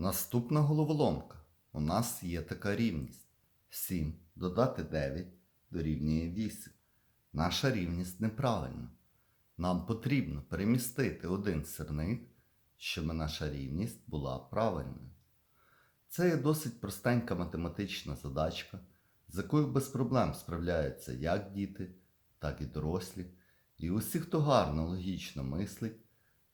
Наступна головоломка. У нас є така рівність. 7 додати 9 дорівнює 8. Наша рівність неправильна. Нам потрібно перемістити один сирник, щоб наша рівність була правильною. Це є досить простенька математична задачка, з якою без проблем справляються як діти, так і дорослі. І усі, хто гарно логічно мислить,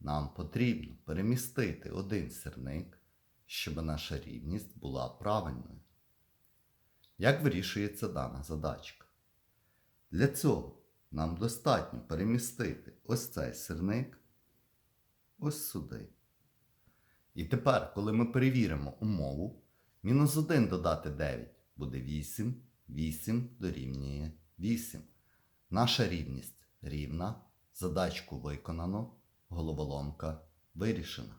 Нам потрібно перемістити один сірник, щоб наша рівність була правильною. Як вирішується дана задачка? Для цього нам достатньо перемістити ось цей сирник ось сюди. І тепер, коли ми перевіримо умову, мінус 1 додати 9 буде 8, 8 дорівнює 8. Наша рівність рівна, задачку виконано, головоломка вирішена.